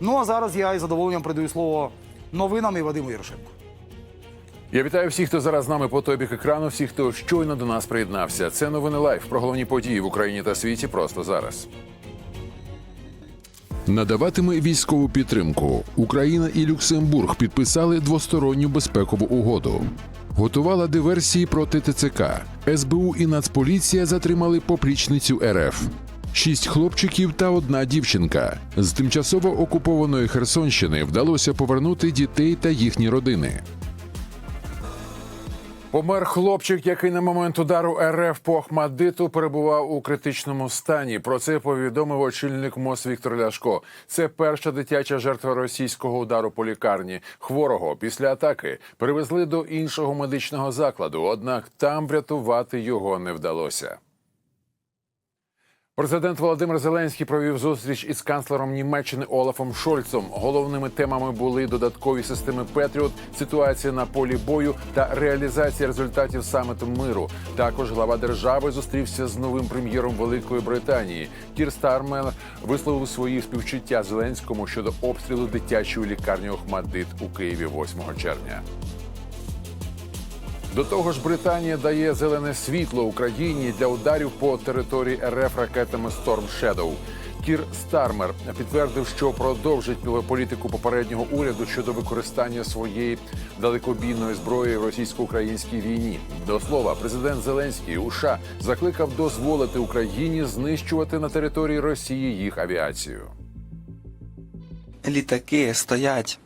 Ну а зараз я із задоволенням передаю слово новинам і Вадиму Ярошенку. Я вітаю всіх, хто зараз з нами по той бік екрану, всіх, хто щойно до нас приєднався. Це новини лайф про головні події в Україні та світі просто зараз. Надаватиме військову підтримку. Україна і Люксембург підписали двосторонню безпекову угоду. Готувала диверсії проти ТЦК. СБУ і Нацполіція затримали поплічницю РФ. Шість хлопчиків та одна дівчинка. З тимчасово окупованої Херсонщини вдалося повернути дітей та їхні родини. Помер хлопчик, який на момент удару РФ по Ахмадиту перебував у критичному стані. Про це повідомив очільник МОЗ Віктор Ляшко. Це перша дитяча жертва російського удару по лікарні. Хворого після атаки перевезли до іншого медичного закладу, однак там врятувати його не вдалося. Президент Володимир Зеленський провів зустріч із канцлером Німеччини Олафом Шольцом. Головними темами були додаткові системи Петріот, ситуація на полі бою та реалізація результатів саміту миру. Також глава держави зустрівся з новим прем'єром Великої Британії. Кір Стармер висловив свої співчуття Зеленському щодо обстрілу дитячої лікарні Охмадит у Києві 8 червня. До того ж, Британія дає зелене світло Україні для ударів по території РФ ракетами Storm Shadow. Кір Стармер підтвердив, що продовжить політику попереднього уряду щодо використання своєї далекобійної зброї в російсько-українській війні. До слова, президент Зеленський у США закликав дозволити Україні знищувати на території Росії їх авіацію. Літаки стоять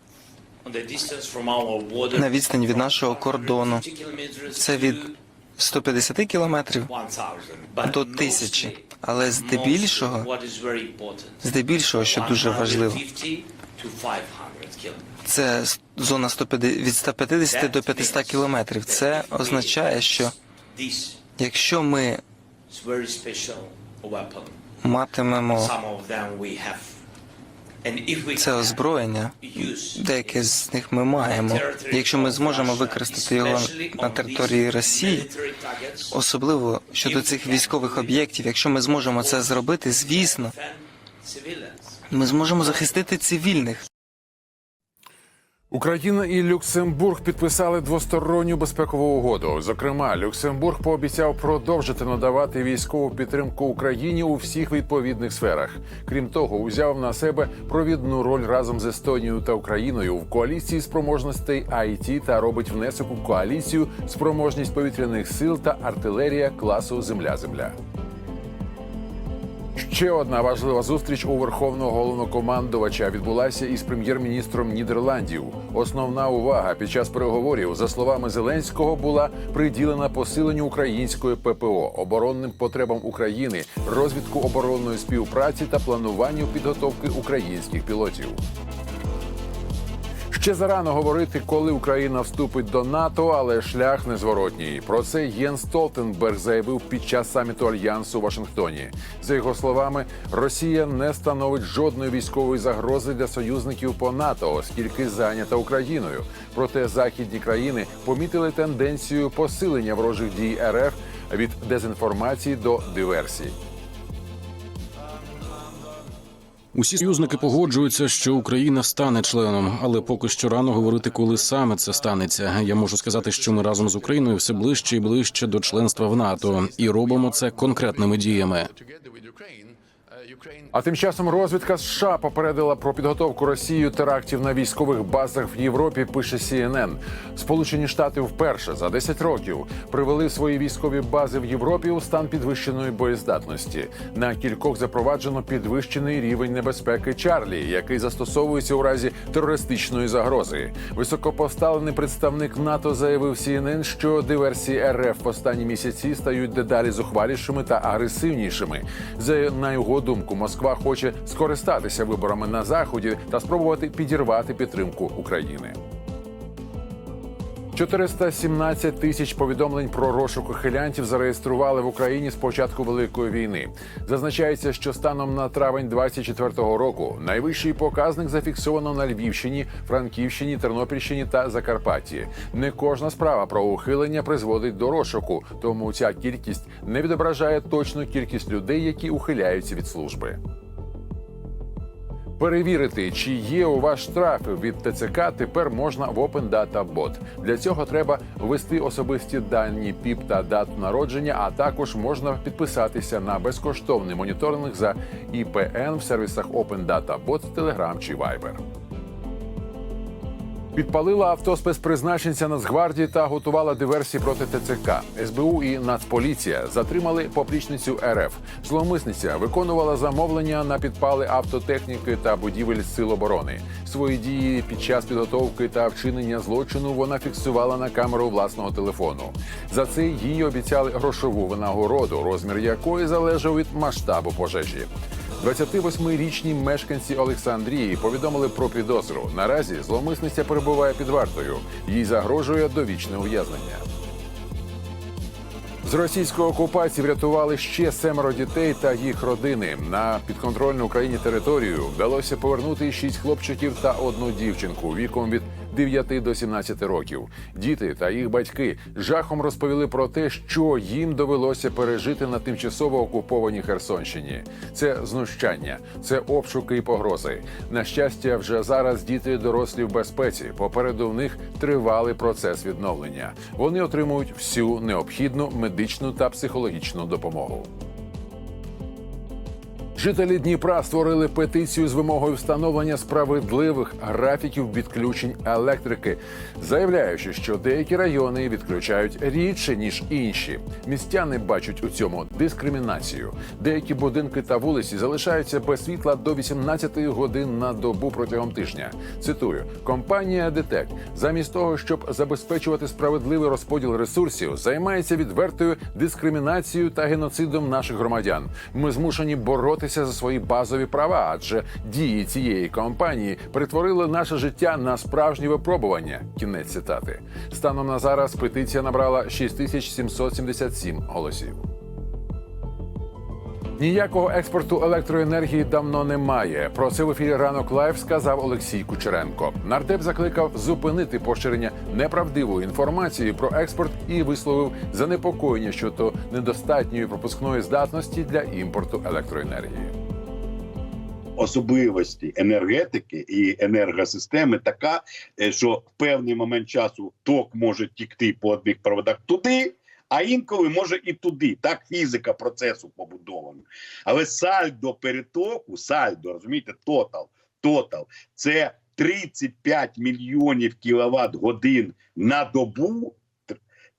на відстані від нашого кордону. Це від 150 кілометрів до тисячі. Але здебільшого, здебільшого, що дуже важливо, це зона 150, від 150 до 500 кілометрів. Це означає, що якщо ми матимемо це озброєння, деяке з них ми маємо. Якщо ми зможемо використати його на території Росії, особливо щодо цих військових об'єктів, якщо ми зможемо це зробити, звісно, ми зможемо захистити цивільних. Україна і Люксембург підписали двосторонню безпекову угоду. Зокрема, Люксембург пообіцяв продовжити надавати військову підтримку Україні у всіх відповідних сферах. Крім того, узяв на себе провідну роль разом з Естонією та Україною в коаліції спроможностей IT та робить внесок у коаліцію спроможність повітряних сил та артилерія класу Земля-Земля. Ще одна важлива зустріч у верховного головнокомандувача відбулася із прем'єр-міністром Нідерландів. Основна увага під час переговорів, за словами Зеленського, була приділена посиленню української ППО, оборонним потребам України, розвитку оборонної співпраці та плануванню підготовки українських пілотів. Ще зарано говорити, коли Україна вступить до НАТО, але шлях незворотній. Про це Єн Столтенберг заявив під час саміту альянсу у Вашингтоні. За його словами, Росія не становить жодної військової загрози для союзників по НАТО, оскільки зайнята Україною. Проте західні країни помітили тенденцію посилення ворожих дій РФ від дезінформації до диверсій. Усі союзники погоджуються, що Україна стане членом, але поки що рано говорити, коли саме це станеться. Я можу сказати, що ми разом з Україною все ближче і ближче до членства в НАТО, і робимо це конкретними діями. А тим часом розвідка США попередила про підготовку Росією терактів на військових базах в Європі. Пише CNN. Сполучені Штати вперше за 10 років привели свої військові бази в Європі у стан підвищеної боєздатності. На кількох запроваджено підвищений рівень небезпеки Чарлі, який застосовується у разі терористичної загрози. Високопоставлений представник НАТО заявив CNN, що диверсії РФ в останні місяці стають дедалі зухвалішими та агресивнішими. За на його думку, Москва хоче скористатися виборами на заході та спробувати підірвати підтримку України. 417 тисяч повідомлень про розшук ухилянтів зареєстрували в Україні з початку великої війни. Зазначається, що станом на травень 24-го року найвищий показник зафіксовано на Львівщині, Франківщині, Тернопільщині та Закарпатті. Не кожна справа про ухилення призводить до розшуку, тому ця кількість не відображає точну кількість людей, які ухиляються від служби. Перевірити, чи є у вас штрафи від ТЦК, тепер можна в Open Data Bot. Для цього треба ввести особисті дані ПІП та дату народження, а також можна підписатися на безкоштовний моніторинг за ІПН в сервісах Open Data Bot, Telegram чи Viber. Підпалила авто спецпризначенця Нацгвардії та готувала диверсії проти ТЦК. СБУ і Нацполіція затримали поплічницю РФ. Зловмисниця виконувала замовлення на підпали автотехніки та будівель сил оборони. Свої дії під час підготовки та вчинення злочину вона фіксувала на камеру власного телефону. За це їй обіцяли грошову винагороду, розмір якої залежав від масштабу пожежі. 28-річні мешканці Олександрії повідомили про підозру. Наразі зловмисниця перебуває під вартою. Їй загрожує довічне ув'язнення. З російської окупації врятували ще семеро дітей та їх родини. На підконтрольну Україні територію вдалося повернути шість хлопчиків та одну дівчинку віком від 9 до 17 років. Діти та їх батьки жахом розповіли про те, що їм довелося пережити на тимчасово окупованій Херсонщині. Це знущання, це обшуки і погрози. На щастя, вже зараз діти дорослі в безпеці. Попереду в них тривалий процес відновлення. Вони отримують всю необхідну медичну та психологічну допомогу. Жителі Дніпра створили петицію з вимогою встановлення справедливих графіків відключень електрики, заявляючи, що деякі райони відключають рідше ніж інші. Містяни бачать у цьому дискримінацію. Деякі будинки та вулиці залишаються без світла до 18 годин на добу протягом тижня. Цитую: компанія ДТЕК замість того, щоб забезпечувати справедливий розподіл ресурсів, займається відвертою дискримінацією та геноцидом наших громадян. Ми змушені боротися за свої базові права, адже дії цієї компанії перетворили наше життя на справжнє випробування. Кінець цитати. Станом на зараз петиція набрала 6777 голосів. Ніякого експорту електроенергії давно немає. Про це в ефірі ранок лайв сказав Олексій Кучеренко. Нардеп закликав зупинити поширення неправдивої інформації про експорт і висловив занепокоєння щодо недостатньої пропускної здатності для імпорту електроенергії. особливості енергетики і енергосистеми така, е, що в певний момент часу ток може тікти по одних проводах туди, а інколи може і туди. Так фізика процесу побудована. Але сальдо перетоку, сальдо, розумієте, тотал, тотал це 35 мільйонів кіловат годин на добу.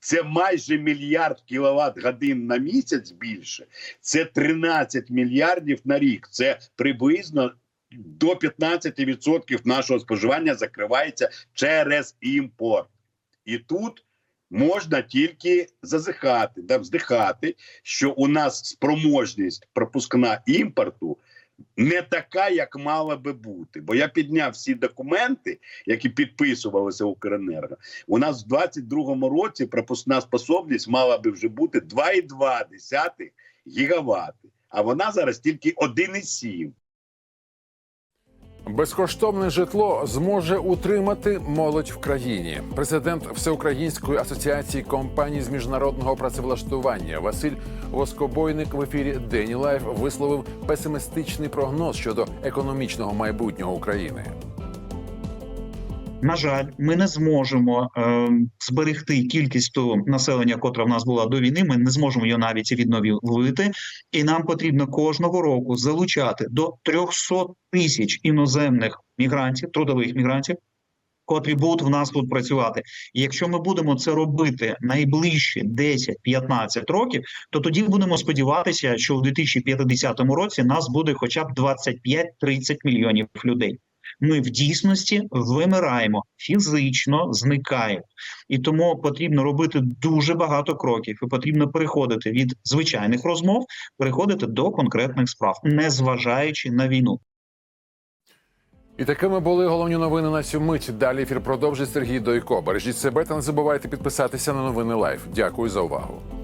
Це майже мільярд кіловат годин на місяць більше. Це 13 мільярдів на рік. Це приблизно до 15% нашого споживання закривається через імпорт. І тут можна тільки зазихати, да, вздихати, що у нас спроможність пропускна імпорту не така, як мала би бути. Бо я підняв всі документи, які підписувалися Укренерго. У нас в 22-му році пропускна способність мала би вже бути 2,2 гігавати, а вона зараз тільки 1,7. Безкоштовне житло зможе утримати молодь в країні. Президент Всеукраїнської асоціації компаній з міжнародного працевлаштування Василь Воскобойник в ефірі Дені Лайф висловив песимістичний прогноз щодо економічного майбутнього України. На жаль, ми не зможемо е, зберегти кількість того населення, котра в нас була до війни. Ми не зможемо її навіть відновити, і нам потрібно кожного року залучати до 300 тисяч іноземних мігрантів, трудових мігрантів, котрі будуть в нас тут працювати. І якщо ми будемо це робити найближчі 10-15 років, то тоді будемо сподіватися, що в 2050 році нас буде хоча б 25-30 мільйонів людей. Ми в дійсності вимираємо фізично, зникаємо, і тому потрібно робити дуже багато кроків. І потрібно переходити від звичайних розмов, переходити до конкретних справ, не зважаючи на війну. І такими були головні новини на цю мить. Далі ефір продовжить Сергій Дойко. Бережіть себе та не забувайте підписатися на новини Лайф. Дякую за увагу.